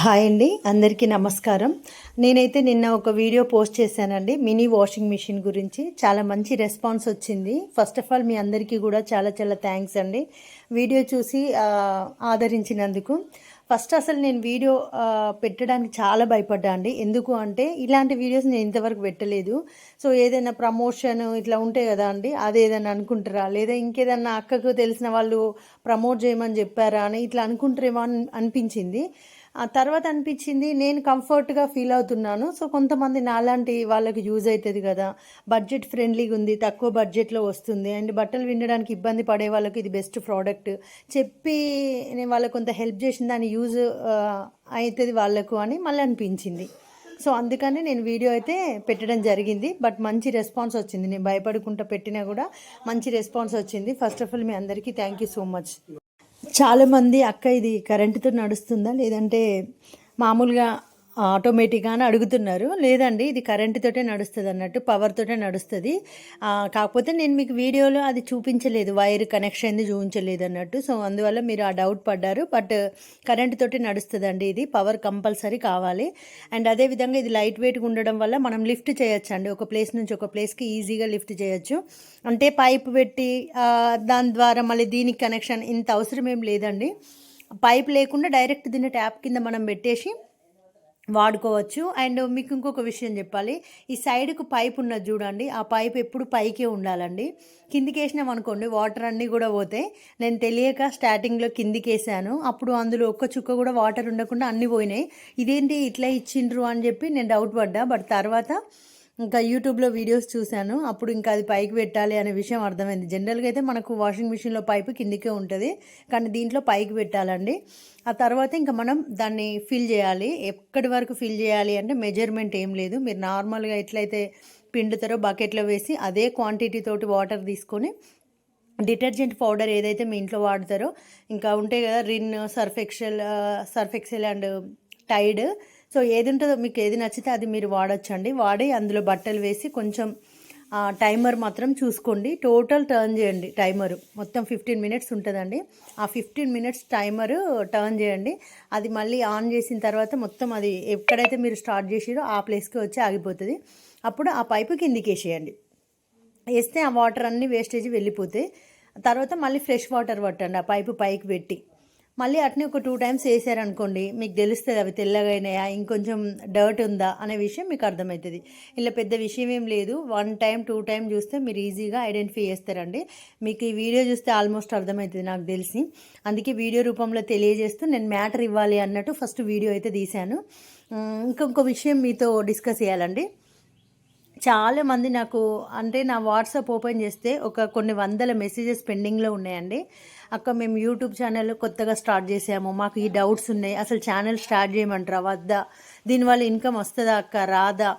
Hi అండి అందరికీ నమస్కారం. నేనైతే నిన్న ఒక వీడియో పోస్ట్ చేశానండి మినీ వాషింగ్ మిషన్ గురించి. చాలా మంచి రెస్పాన్స్ వచ్చింది. ఫస్ట్ ఆఫ్ ఆల్ మీ అందరికీ కూడా చాలా చాలా థ్యాంక్స్ అండి. వీడియో చూసి ఆదరించినందుకు. ఫస్ట్ అసలు నేను వీడియో పెట్టడానికి చాలా భయపడ్డా అండి. ఎందుకు అంటే ఇలాంటి వీడియోస్ నేను ఇంతవరకు పెట్టలేదు. సో ఏదైనా ప్రమోషన్ ఇట్లా ఉంటాయి కదా అండి అది ఏదైనా అనుకుంటారా? లేదా ఇంకేదన్నా అక్కకు తెలిసిన వాళ్ళు ప్రమోట్ చేయమని చెప్పారా అని ఇట్లా అనుకుంటారేమో అని అనిపించింది. తర్వాత అనిపించింది నేను కంఫర్ట్గా ఫీల్ అవుతున్నాను. సో కొంతమంది నాలాంటి వాళ్ళకి యూజ్ అవుతుంది కదా. బడ్జెట్ ఫ్రెండ్లీగా ఉంది తక్కువ బడ్జెట్లో వస్తుంది. అండ్ బట్టలు వినడానికి ఇబ్బంది పడే వాళ్ళకి ఇది బెస్ట్ ప్రోడక్ట్. చెప్పి నేను వాళ్ళకి కొంత హెల్ప్ చేసిన దాని యూజ్ అవుతుంది వాళ్ళకు అని మళ్ళీ అనిపించింది. సో అందుకని నేను వీడియో అయితే పెట్టడం జరిగింది. బట్ మంచి రెస్పాన్స్ వచ్చింది. నేను భయపడకుండా పెట్టినా కూడా మంచి రెస్పాన్స్ వచ్చింది. ఫస్ట్ ఆఫ్ ఆల్ మీ అందరికీ థ్యాంక్ యూ సో మచ్. చాలామంది అక్క ఇది కరెంటుతో నడుస్తుందా? లేదంటే మామూలుగా ఆటోమేటిక్గా అని అడుగుతున్నారు. లేదండి ఇది కరెంటుతోటే నడుస్తుంది అన్నట్టు పవర్తోటే నడుస్తుంది. కాకపోతే నేను మీకు వీడియోలో అది చూపించలేదు వైర్ కనెక్షన్ చూపించలేదు అన్నట్టు సో అందువల్ల మీరు ఆ డౌట్ పడ్డారు. బట్ కరెంటుతోటే నడుస్తుందండి ఇది పవర్ కంపల్సరీ కావాలి. అండ్ అదేవిధంగా ఇది లైట్ వెయిట్గా ఉండడం వల్ల మనం లిఫ్ట్ చేయొచ్చు అండి ఒక ప్లేస్ నుంచి ఒక ప్లేస్కి ఈజీగా లిఫ్ట్ చేయొచ్చు. అంటే పైప్ పెట్టి దాని ద్వారా మళ్ళీ దీనికి కనెక్షన్ ఇంత అవసరం ఏం లేదండి. పైప్ లేకుండా డైరెక్ట్ దీన్ని ట్యాప్ కింద మనం పెట్టేసి వాడుకోవచ్చు. అండ్ మీకు ఇంకొక విషయం చెప్పాలి. ఈ సైడ్కు పైప్ ఉన్నది చూడండి. ఆ పైప్ ఎప్పుడు పైకే ఉండాలండి. కిందికి వేసినాం అనుకోండి వాటర్ అన్నీ కూడా పోతాయి. నేను తెలియక స్టార్టింగ్లో కిందికి వేసాను అప్పుడు అందులో ఒక్క చుక్క కూడా వాటర్ ఉండకుండా అన్నీ పోయినాయి. ఇదేంటి ఇట్లా ఇచ్చిండ్రు అని చెప్పి నేను డౌట్ పడ్డా. బట్ తర్వాత ఇంకా యూట్యూబ్లో వీడియోస్ చూశాను. అప్పుడు ఇంకా అది పైకి పెట్టాలి అనే విషయం అర్థమైంది. జనరల్గా అయితే మనకు వాషింగ్ మిషన్లో పైపు కిందికే ఉంటుంది. కానీ దీంట్లో పైకి పెట్టాలండి. ఆ తర్వాత ఇంకా మనం దాన్ని ఫిల్ చేయాలి. ఎక్కడి వరకు ఫిల్ చేయాలి అంటే మెజర్మెంట్ ఏం లేదు. మీరు నార్మల్గా ఎట్లయితే పిండుతారో బకెట్లో వేసి అదే క్వాంటిటీ తోటి వాటర్ తీసుకొని డిటర్జెంట్ పౌడర్ ఏదైతే మీ ఇంట్లో వాడతారో ఇంకా ఉంటాయి కదా Rin Surf Excel Surf Excel and Tide so ఏది ఉంటుందో మీకు ఏది నచ్చితే అది మీరు వాడచ్చండి. వాడి అందులో బట్టలు వేసి కొంచెం టైమర్ మాత్రం చూసుకోండి. టోటల్ టర్న్ చేయండి టైమర్. మొత్తం ఫిఫ్టీన్ మినిట్స్ ఉంటుందండి. ఆ ఫిఫ్టీన్ మినిట్స్ టైమర్ టర్న్ చేయండి. అది మళ్ళీ ఆన్ చేసిన తర్వాత మొత్తం అది ఎక్కడైతే మీరు స్టార్ట్ చేసిరో ఆ ప్లేస్కి వచ్చి ఆగిపోతుంది. అప్పుడు ఆ పైపు కిందికి వేసేయండి. వేస్తే ఆ వాటర్ అన్నీ వేస్టేజ్ వెళ్ళిపోతాయి. తర్వాత మళ్ళీ ఫ్రెష్ వాటర్ పట్టండి ఆ పైపు పైకి పెట్టి. మళ్ళీ అట్నే ఒక టూ టైమ్స్ వేసారనుకోండి మీకు తెలుస్తుంది అవి తెల్లగా అయినాయా ఇంకొంచెం డర్ట్ ఉందా అనే విషయం మీకు అర్థమవుతుంది ఇలా పెద్ద విషయం ఏం లేదు వన్ టైం టూ టైం చూస్తే మీరు ఈజీగా ఐడెంటిఫై చేస్తారండి. మీకు ఈ వీడియో చూస్తే ఆల్మోస్ట్ అర్థమవుతుంది నాకు తెలిసి. అందుకే వీడియో రూపంలో తెలియజేస్తూ నేను మ్యాటర్ ఇవ్వాలి అన్నట్టు ఫస్ట్ వీడియో అయితే తీశాను. ఇంకొక విషయం మీతో డిస్కస్ చేయాలండి. చాలామంది నాకు అంటే నా వాట్సాప్ ఓపెన్ చేస్తే ఒక కొన్ని వందల మెసేజెస్ పెండింగ్లో ఉన్నాయండి. అక్క మేము యూట్యూబ్ ఛానల్ కొత్తగా స్టార్ట్ చేసాము. మాకు ఈ డౌట్స్ ఉన్నాయి. అసలు ఛానల్ స్టార్ట్ చేయమంటారా? వద్దా? దీనివల్ల ఇన్కమ్ వస్తుందా అక్క? రాదా?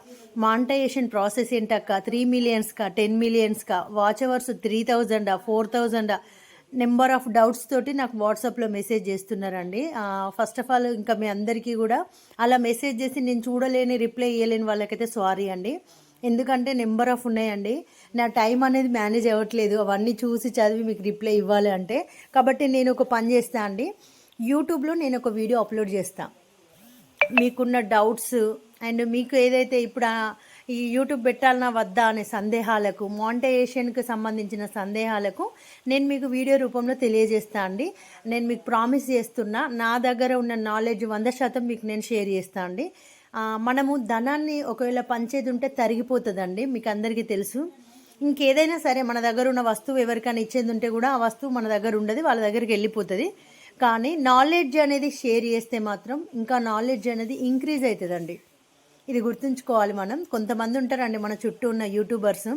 మానిటైజేషన్ ప్రాసెస్ ఏంటక్క? త్రీ మిలియన్స్కా టెన్ మిలియన్స్కా వాచ్ అవర్స్ త్రీ థౌజండా ఫోర్ థౌజండా నెంబర్ ఆఫ్ డౌట్స్ తోటి నాకు వాట్సాప్లో మెసేజ్ చేస్తున్నారండి. ఫస్ట్ ఆఫ్ ఆల్ ఇంకా మీ అందరికీ కూడా అలా మెసేజ్ చేసి నేను చూడలేని రిప్లై ఇవ్వలేని వాళ్ళకైతే సారీ అండి. ఎందుకంటే నెంబర్ ఆఫ్ ఉన్నాయండి. నా టైం అనేది మేనేజ్ అవ్వట్లేదు. అవన్నీ చూసి చదివి మీకు రిప్లై ఇవ్వాలి అంటే. కాబట్టి నేను ఒక పని చేస్తా అండి. యూట్యూబ్లో నేను ఒక వీడియో అప్లోడ్ చేస్తాను మీకున్న డౌట్స్ అండ్ మీకు ఏదైతే ఇప్పుడు ఈ యూట్యూబ్ పెట్టాలన్నా వద్దా అనే సందేహాలకు మానిటైజేషన్కి సంబంధించిన సందేహాలకు నేను మీకు వీడియో రూపంలో తెలియజేస్తా అండి. నేను మీకు ప్రామిస్ చేస్తున్నా. నా దగ్గర ఉన్న నాలెడ్జ్ వంద శాతం మీకు నేను షేర్ చేస్తా అండి. మనము ధనాన్ని ఒకవేళ పంచేది ఉంటే తరిగిపోతుందండి మీకు అందరికీ తెలుసు. ఇంకేదైనా సరే మన దగ్గర ఉన్న వస్తువు ఎవరికైనా ఇచ్చేది ఉంటే కూడా ఆ వస్తువు మన దగ్గర ఉండదు వాళ్ళ దగ్గరికి వెళ్ళిపోతుంది. కానీ నాలెడ్జ్ అనేది షేర్ చేస్తే మాత్రం ఇంకా నాలెడ్జ్ అనేది ఇంక్రీజ్ అవుతుందండి ఇది గుర్తుంచుకోవాలి మనం. కొంతమంది ఉంటారండి మన చుట్టూ ఉన్న యూట్యూబర్స్.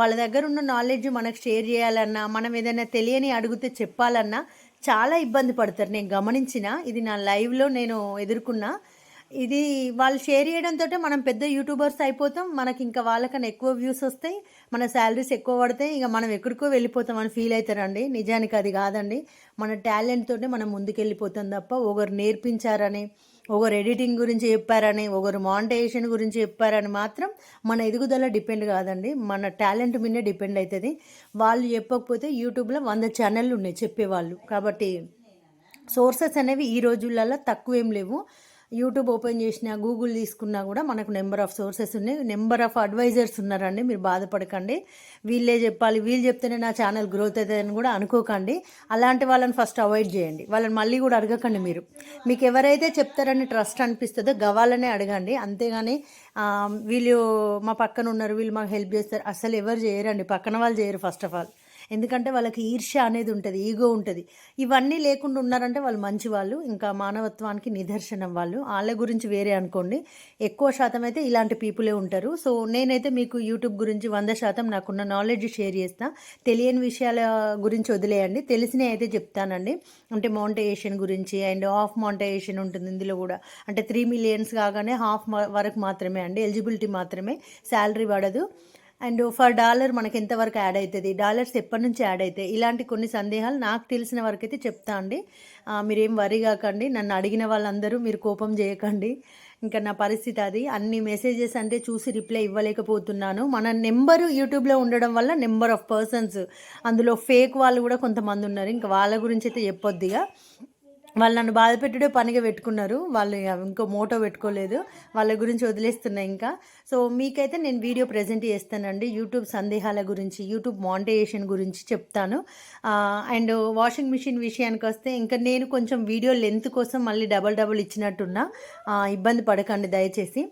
వాళ్ళ దగ్గర ఉన్న నాలెడ్జ్ మనకు షేర్ చేయాలన్నా మనం ఏదైనా తెలియని అడిగితే చెప్పాలన్నా చాలా ఇబ్బంది పడతారు. నేను గమనించిన ఇది నా లైవ్లో నేను ఎదుర్కొన్నా. ఇది వాళ్ళు షేర్ చేయడంతో మనం పెద్ద యూట్యూబర్స్ అయిపోతాం. మనకి ఇంకా వాళ్ళకన్నా ఎక్కువ వ్యూస్ వస్తాయి. మన శాలరీస్ ఎక్కువ పడతాయి. ఇక మనం ఎక్కడికో వెళ్ళిపోతాం అని ఫీల్ అవుతారండి. నిజానికి అది కాదండి. మన టాలెంట్ తోటే మనం ముందుకెళ్ళిపోతాం తప్ప ఒకరు నేర్పించారని ఒకరు ఎడిటింగ్ గురించి చెప్పారని ఒకరు మానిటైజేషన్ గురించి చెప్పారని మాత్రం మన ఎదుగుదల డిపెండ్ కాదండి. మన టాలెంట్ మీదే డిపెండ్ అవుతుంది. వాళ్ళు చెప్పకపోతే యూట్యూబ్లో వంద ఛానళ్ళు ఉన్నాయి చెప్పేవాళ్ళు. కాబట్టి సోర్సెస్ అనేవి ఈ రోజులలో తక్కువేం లేవు. యూట్యూబ్ ఓపెన్ చేసినా గూగుల్ తీసుకున్నా కూడా మనకు నెంబర్ ఆఫ్ సోర్సెస్ ఉన్నాయి. నెంబర్ ఆఫ్ అడ్వైజర్స్ ఉన్నారండి మీరు బాధపడకండి. వీళ్ళే చెప్పాలి వీళ్ళు చెప్తేనే నా ఛానల్ గ్రోత్ అవుతుందని కూడా అనుకోకండి. అలాంటి వాళ్ళని ఫస్ట్ అవాయిడ్ చేయండి. వాళ్ళని మళ్ళీ కూడా అడగకండి మీరు. మీకు ఎవరైతే చెప్తారని ట్రస్ట్ అనిపిస్తుందో గవాలనే అడగండి. అంతేగాని వీళ్ళు మా పక్కన ఉన్నారు వీళ్ళు మాకు హెల్ప్ చేస్తారు. అసలు ఎవరు చేయరండి. పక్కన వాళ్ళు చేయరు ఫస్ట్ ఆఫ్ ఆల్. ఎందుకంటే వాళ్ళకి ఈర్ష్య అనేది ఉంటుంది ఈగో ఉంటుంది. ఇవన్నీ లేకుండా ఉన్నారంటే వాళ్ళు మంచి వాళ్ళు ఇంకా మానవత్వానికి నిదర్శనం వాళ్ళు. వాళ్ళ గురించి వేరే అనుకోండి. ఎక్కువ శాతం అయితే ఇలాంటి పీపులే ఉంటారు. సో నేనైతే మీకు యూట్యూబ్ గురించి వంద శాతం నాకున్న నాలెడ్జ్ షేర్ చేస్తా. తెలియని విషయాల గురించి వదిలేయండి. తెలిసినవి అయితే చెప్తానండి. అంటే మౌంటేషన్ గురించి అండ్ హాఫ్ మౌంటేషన్ ఉంటుంది ఇందులో కూడా. అంటే త్రీ మిలియన్స్ కాగానే హాఫ్ వరకు మాత్రమే అండి. ఎలిజిబిలిటీ మాత్రమే. శాలరీ పడదు. అండ్ ఫర్ డాలర్ మనకి ఎంతవరకు యాడ్ అవుతుంది? డాలర్స్ ఎప్పటి నుంచి యాడ్ అవుతాయి? ఇలాంటి కొన్ని సందేహాలు నాకు తెలిసిన వరకు అయితే చెప్తా అండి. మీరేం వరి కాకండి. నన్ను అడిగిన వాళ్ళందరూ మీరు కోపం చేయకండి. ఇంకా నా పరిస్థితి అది. అన్ని మెసేజెస్ అంటే చూసి రిప్లై ఇవ్వలేకపోతున్నాను. మన నెంబర్ యూట్యూబ్లో ఉండడం వల్ల నెంబర్ ఆఫ్ పర్సన్స్ అందులో ఫేక్ వాళ్ళు కూడా కొంతమంది ఉన్నారు. ఇంకా వాళ్ళ గురించి అయితే చెప్పొద్దిగా వాళ్ళు నన్ను బాధ పెట్టడే పనిగా పెట్టుకున్నారు. వాళ్ళు ఇంకో మోటో పెట్టుకోలేదు. వాళ్ళ గురించి వదిలేస్తున్నా ఇంకా. సో మీకైతే నేను వీడియో ప్రజెంట్ చేస్తానండి. యూట్యూబ్ సందేహాల గురించి యూట్యూబ్ మానిటైజేషన్ గురించి చెప్తాను. అండ్ వాషింగ్ మిషన్ విషయానికి వస్తే ఇంకా నేను కొంచెం వీడియో లెంత్ కోసం మళ్ళీ డబల్ డబల్ ఇచ్చినట్టున్నా. ఇబ్బంది పడకండి దయచేసి.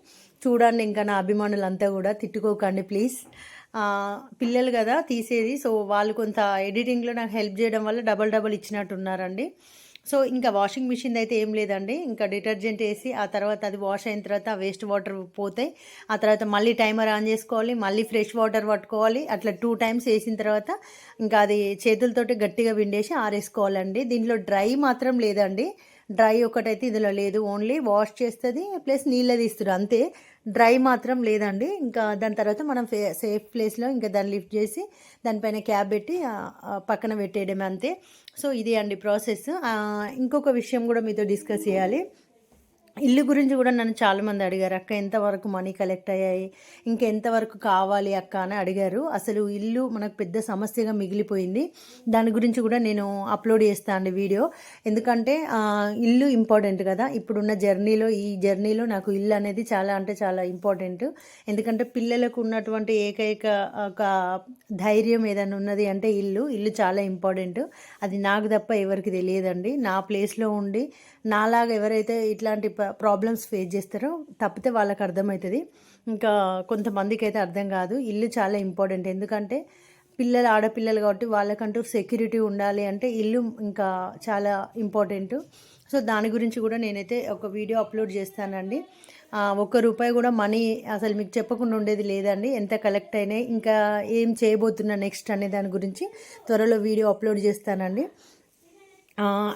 చూడండి ఇంకా నా అభిమానులంతా కూడా తిట్టుకోకండి ప్లీజ్ పిల్లలు కదా తీసేది. సో వాళ్ళు కొంత ఎడిటింగ్లో నాకు హెల్ప్ చేయడం వల్ల డబల్ డబల్ ఇచ్చినట్టున్నారండి. సో ఇంకా వాషింగ్ మిషన్ అయితే ఏం లేదండి. ఇంకా డిటర్జెంట్ వేసి ఆ తర్వాత అది వాష్ అయిన తర్వాత వేస్ట్ వాటర్ పోతాయి ఆ తర్వాత మళ్ళీ టైమర్ ఆన్ చేసుకోవాలి మళ్ళీ ఫ్రెష్ వాటర్ పట్టుకోవాలి. అట్లా టూ టైమ్స్ వేసిన తర్వాత ఇంకా అది చేతులతోటి గట్టిగా విండేసి ఆరేసుకోవాలండి. దీంట్లో డ్రై మాత్రం లేదండి. డ్రై ఒకటైతే ఇందులో లేదు ఓన్లీ వాష్ చేస్తుంది ప్లస్ నీళ్ళ తీస్తుంది అంతే. డ్రై మాత్రం లేదండి. ఇంకా దాని తర్వాత మనం సేఫ్ ప్లేస్లో ఇంకా దాన్ని లిఫ్ట్ చేసి దానిపైన క్యాబ్ పెట్టి పక్కన పెట్టేయడమే అంతే. సో ఇది అండి ప్రాసెస్. ఇంకొక విషయం కూడా మీతో డిస్కస్ చేయాలి. ఇల్లు గురించి కూడా నన్ను చాలామంది అడిగారు అక్క ఎంతవరకు మనీ కలెక్ట్ అయ్యాయి? ఇంకా ఎంతవరకు కావాలి అక్క? అని అడిగారు. అసలు ఇల్లు మనకు పెద్ద సమస్యగా మిగిలిపోయింది. దాని గురించి కూడా నేను అప్లోడ్ చేస్తాను అండి వీడియో. ఎందుకంటే ఇల్లు ఇంపార్టెంట్ కదా. ఇప్పుడున్న జర్నీలో ఈ జర్నీలో నాకు ఇల్లు అనేది చాలా అంటే చాలా ఇంపార్టెంట్. ఎందుకంటే పిల్లలకు ఉన్నటువంటి ఏకైక ఒక ధైర్యం ఏదైనా ఉన్నది అంటే ఇల్లు. ఇల్లు చాలా ఇంపార్టెంట్. అది నాకు తప్ప ఎవరికి తెలియదండి. నా ప్లేస్లో ఉండి నాలాగా ఎవరైతే ఇట్లాంటి ప్రాబ్లమ్స్ ఫేస్ చేస్తారో తప్పితే వాళ్ళకి అర్థమవుతుంది. ఇంకా కొంతమందికి అయితే అర్థం కాదు. ఇల్లు చాలా ఇంపార్టెంట్ ఎందుకంటే పిల్లలు ఆడపిల్లలు కాబట్టి వాళ్ళకంటూ సెక్యూరిటీ ఉండాలి అంటే ఇల్లు ఇంకా చాలా ఇంపార్టెంట్ సో దాని గురించి కూడా నేనైతే ఒక వీడియో అప్లోడ్ చేస్తానండి. ఒక్క రూపాయి కూడా మనీ అసలు మీకు చెప్పకుండా ఉండేది లేదండి. ఎంత కలెక్ట్ అయినాయి ఇంకా ఏం చేయబోతున్నా నెక్స్ట్ అనే దాని గురించి త్వరలో వీడియో అప్లోడ్ చేస్తానండి.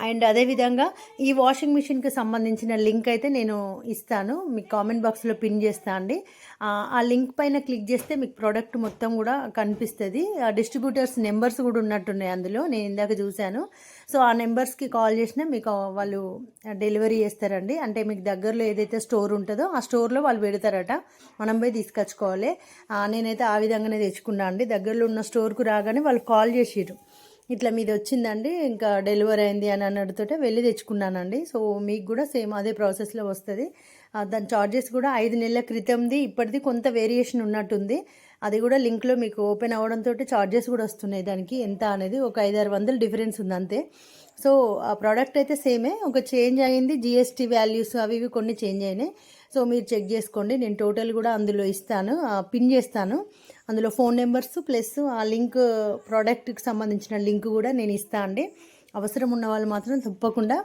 అండ్ అదేవిధంగా ఈ వాషింగ్ మిషన్కి సంబంధించిన లింక్ అయితే నేను ఇస్తాను. మీకు కామెంట్ బాక్స్లో పిన్ చేస్తా అండి. ఆ, లింక్ పైన క్లిక్ చేస్తే మీకు ప్రోడక్ట్ మొత్తం కూడా కనిపిస్తుంది. ఆ డిస్ట్రిబ్యూటర్స్ నెంబర్స్ కూడా ఉన్నట్టున్నాయి అందులో. నేను ఇందాక చూశాను. సో ఆ నెంబర్స్కి కాల్ చేసినా మీకు వాళ్ళు డెలివరీ చేస్తారండి. అంటే మీకు దగ్గరలో ఏదైతే స్టోర్ ఉంటుందో ఆ స్టోర్లో వాళ్ళు పెడతారట. మనం పోయి తీసుకొచ్చుకోవాలి. నేనైతే ఆ విధంగానే తెచ్చుకున్నా అండి. దగ్గరలో ఉన్న స్టోర్కు రాగానే వాళ్ళు కాల్ చేసిరు ఇట్లా మీది వచ్చిందండి ఇంకా డెలివరీ అయింది అని అన్నట్టుతోటే వెళ్ళి తెచ్చుకున్నానండి. సో మీకు కూడా సేమ్ అదే ప్రాసెస్లో వస్తుంది. దాని చార్జెస్ కూడా ఐదు నెలల క్రితంది ఇప్పటిది కొంత వేరియేషన్ ఉన్నట్టుంది. అది కూడా లింక్లో మీకు ఓపెన్ అవ్వడంతో చార్జెస్ కూడా వస్తున్నాయి దానికి. ఎంత అనేది ఒక ఐదారు వందలు డిఫరెన్స్ ఉంది అంతే. సో ఆ ప్రోడక్ట్ అయితే సేమే. ఒక చేంజ్ అయింది జిఎస్టీ వాల్యూస్ అవి ఇవి కొన్ని చేంజ్ అయినాయి. సో మీరు చెక్ చేసుకోండి. నేను టోటల్ కూడా అందులో ఇస్తాను పిన్ చేస్తాను. అందులో ఫోన్ నెంబర్స్ ప్లస్ ఆ లింక్ ప్రోడక్ట్కి సంబంధించిన లింక్ కూడా నేను ఇస్తాను అండి. అవసరం ఉన్న వాళ్ళు మాత్రం తప్పకుండా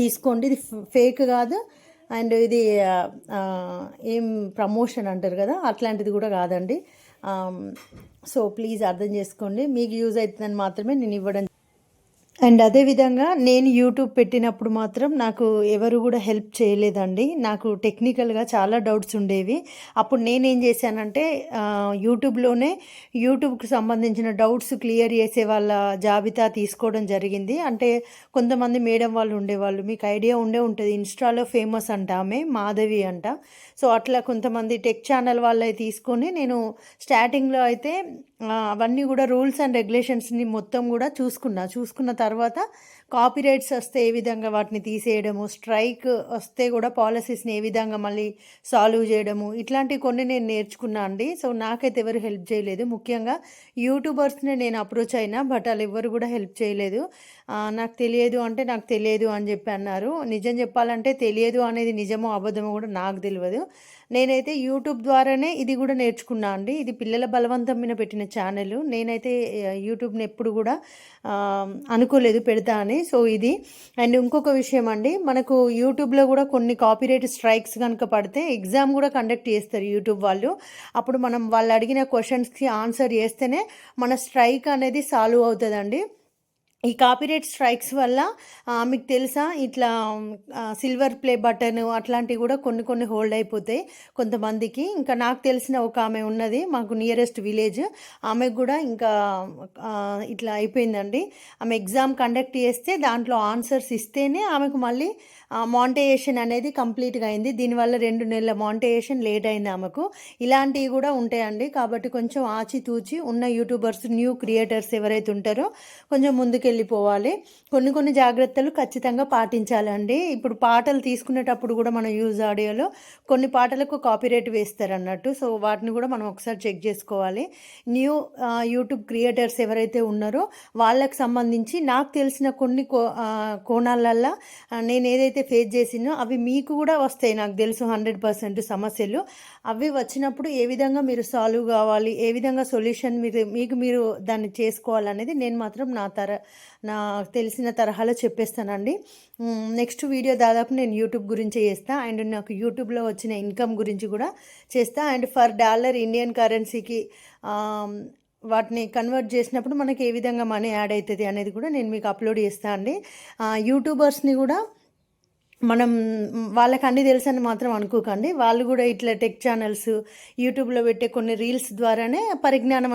తీసుకోండి. ఇది ఫేక్ కాదు. అండ్ ఇది ఏం ప్రమోషన్ అంటారు కదా అట్లాంటిది కూడా కాదండి. సో ప్లీజ్ అర్థం చేసుకోండి. మీకు యూజ్ అవుతుందని మాత్రమే నేను ఇవ్వడం అండ్ అదేవిధంగా నేను యూట్యూబ్ పెట్టినప్పుడు మాత్రం నాకు ఎవరు కూడా హెల్ప్ చేయలేదండి. నాకు టెక్నికల్గా చాలా డౌట్స్ ఉండేవి. అప్పుడు నేనేం చేశానంటే యూట్యూబ్లోనే యూట్యూబ్కి సంబంధించిన డౌట్స్ క్లియర్ చేసే వాళ్ళ జాబితా తీసుకోవడం జరిగింది. అంటే కొంతమంది మేడం వాళ్ళు ఉండేవాళ్ళు. మీకు ఐడియా ఉండే ఉంటుంది. ఇన్స్టాలో ఫేమస్ అంట ఆమె మాధవి అంట. సో అట్లా కొంతమంది టెక్ ఛానల్ వాళ్ళే తీసుకొని నేను స్టార్టింగ్లో అయితే అవన్నీ కూడా రూల్స్ అండ్ రెగ్యులేషన్స్ని మొత్తం కూడా చూసుకున్నా. చూసుకున్న తర్వాత కాపీరైట్స్ వస్తే ఏ విధంగా వాటిని తీసేయడము స్ట్రైక్ వస్తే కూడా పాలసీస్ని ఏ విధంగా మళ్ళీ సాల్వ్ చేయడము ఇట్లాంటివి కొన్ని నేను నేర్చుకున్నా అండి. సో నాకైతే ఎవరు హెల్ప్ చేయలేదు. ముఖ్యంగా యూట్యూబర్స్ని నేను అప్రోచ్ అయినా బట్ వాళ్ళు ఎవరు కూడా హెల్ప్ చేయలేదు. నాకు తెలియదు అంటే నాకు తెలియదు అని చెప్పి అన్నారు. నిజం చెప్పాలంటే తెలియదు అనేది నిజమో అబద్ధమో కూడా నాకు తెలియదు. నేనైతే యూట్యూబ్ ద్వారానే ఇది కూడా నేర్చుకున్నా అండి. ఇది పిల్లల బలవంతం మీద పెట్టిన ఛానల్. నేనైతే యూట్యూబ్ని ఎప్పుడు కూడా అనుకోలేదు పెడతా అని. సో ఇది. అండ్ ఇంకొక విషయం అండి మనకు యూట్యూబ్లో కూడా కొన్ని కాపీరైట్ స్ట్రైక్స్ కనుక పడితే ఎగ్జామ్ కూడా కండక్ట్ చేస్తారు యూట్యూబ్ వాళ్ళు. అప్పుడు మనం వాళ్ళు అడిగిన క్వశ్చన్స్కి ఆన్సర్ చేస్తేనే మన స్ట్రైక్ అనేది సాల్వ్ అవుతుందండి. ఈ కాపీరైట్ స్ట్రైక్స్ వల్ల మీకు తెలుసా? ఇట్లా సిల్వర్ ప్లే బటన్ అట్లాంటివి కూడా కొన్ని కొన్ని హోల్డ్ అయిపోతాయి కొంతమందికి. ఇంకా నాకు తెలిసిన ఒక ఆమె ఉన్నది మాకు నియరెస్ట్ విలేజ్ ఆమెకు కూడా ఇంకా ఇట్లా అయిపోయిందండి. ఆమె ఎగ్జామ్ కండక్ట్ చేస్తే దాంట్లో ఆన్సర్స్ ఇస్తేనే ఆమెకు మళ్ళీ మాంటేషన్ అనేది కంప్లీట్గా అయింది. దీనివల్ల రెండు నెలల మాంటేషన్ లేట్ అయింది ఆమెకు. ఇలాంటివి కూడా ఉంటాయండి. కాబట్టి కొంచెం ఆచితూచి ఉన్న యూట్యూబర్స్ న్యూ క్రియేటర్స్ ఎవరైతే ఉంటారో కొంచెం వెళ్ళిపోవాలి కొన్ని కొన్ని జాగ్రత్తలు ఖచ్చితంగా పాటించాలండి. ఇప్పుడు పాటలు తీసుకునేటప్పుడు కూడా మనం యూజ్ ఆడియోలో కొన్ని పాటలకు కాపీరేట్ వేస్తారు అన్నట్టు సో వాటిని కూడా మనం ఒకసారి చెక్ చేసుకోవాలి. న్యూ యూట్యూబ్ క్రియేటర్స్ ఎవరైతే ఉన్నారో వాళ్ళకి సంబంధించి నాకు తెలిసిన కొన్ని కో కోణాలల్లో నేను ఏదైతే ఫేస్ చేసినో అవి మీకు కూడా వస్తాయి. నాకు తెలుసు హండ్రెడ్ పర్సెంట్ సమస్యలు. అవి వచ్చినప్పుడు ఏ విధంగా మీరు సాల్వ్ కావాలి ఏ విధంగా సొల్యూషన్ మీరు మీకు మీరు దాన్ని చేసుకోవాలనేది నేను మాత్రం నా తర నా తెలిసిన తరహాలో చెప్పేస్తానండి. నెక్స్ట్ వీడియో దాదాపు నేను యూట్యూబ్ గురించి చేస్తా. అండ్ నాకు యూట్యూబ్లో వచ్చిన ఇన్కమ్ గురించి కూడా చేస్తా. అండ్ ఫర్ డాలర్ ఇండియన్ కరెన్సీకి వాటిని కన్వర్ట్ చేసినప్పుడు మనకి ఏ విధంగా మనీ యాడ్ అవుతుంది అనేది కూడా నేను మీకు అప్లోడ్ చేస్తా అండి. యూట్యూబర్స్ని కూడా మనం వాళ్ళకి అన్నీ తెలుసని మాత్రం అనుకోకండి. వాళ్ళు కూడా ఇట్లా టెక్ ఛానల్స్ యూట్యూబ్లో పెట్టే కొన్ని రీల్స్ ద్వారానే పరిజ్ఞానం